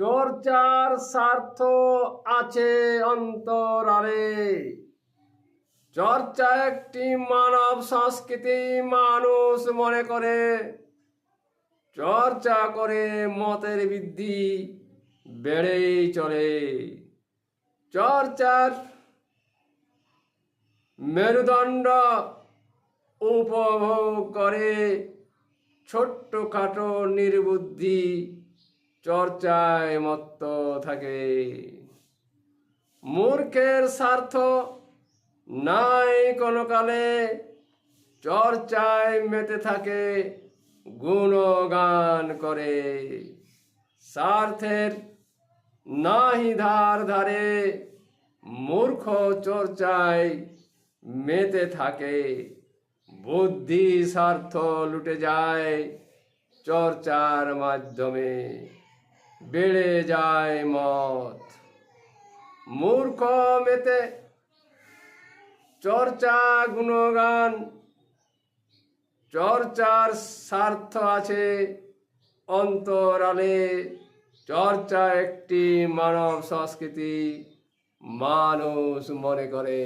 চর্চার স্বার্থ আছে অন্তরালে। চর্চা একটি মানব সংস্কৃতি মানুষ মনে করে। চর্চা করে মতের বৃদ্ধি বেড়েই চলে। চর্চার মেরুদণ্ড উপভোগ করে ছোট্টখাটো নির্বুদ্ধি চর্চায় মত্ত থাকে। মূর্খের স্বার্থ নাই কোনো কালে, চর্চায় মেতে থাকে, গুণগান করে। স্বার্থের নাহি ধার ধারে, মূর্খ চর্চায় মেতে থাকে। বুদ্ধি স্বার্থ লুটে যায় চর্চার মাধ্যমে। বেড়ে যায় মত মূর্খ মেতে চর্চা গুণগান, চর্চার স্বার্থ আছে অন্তরালে। চর্চা একটি মানব সংস্কৃতি, মানুষ মনে করে।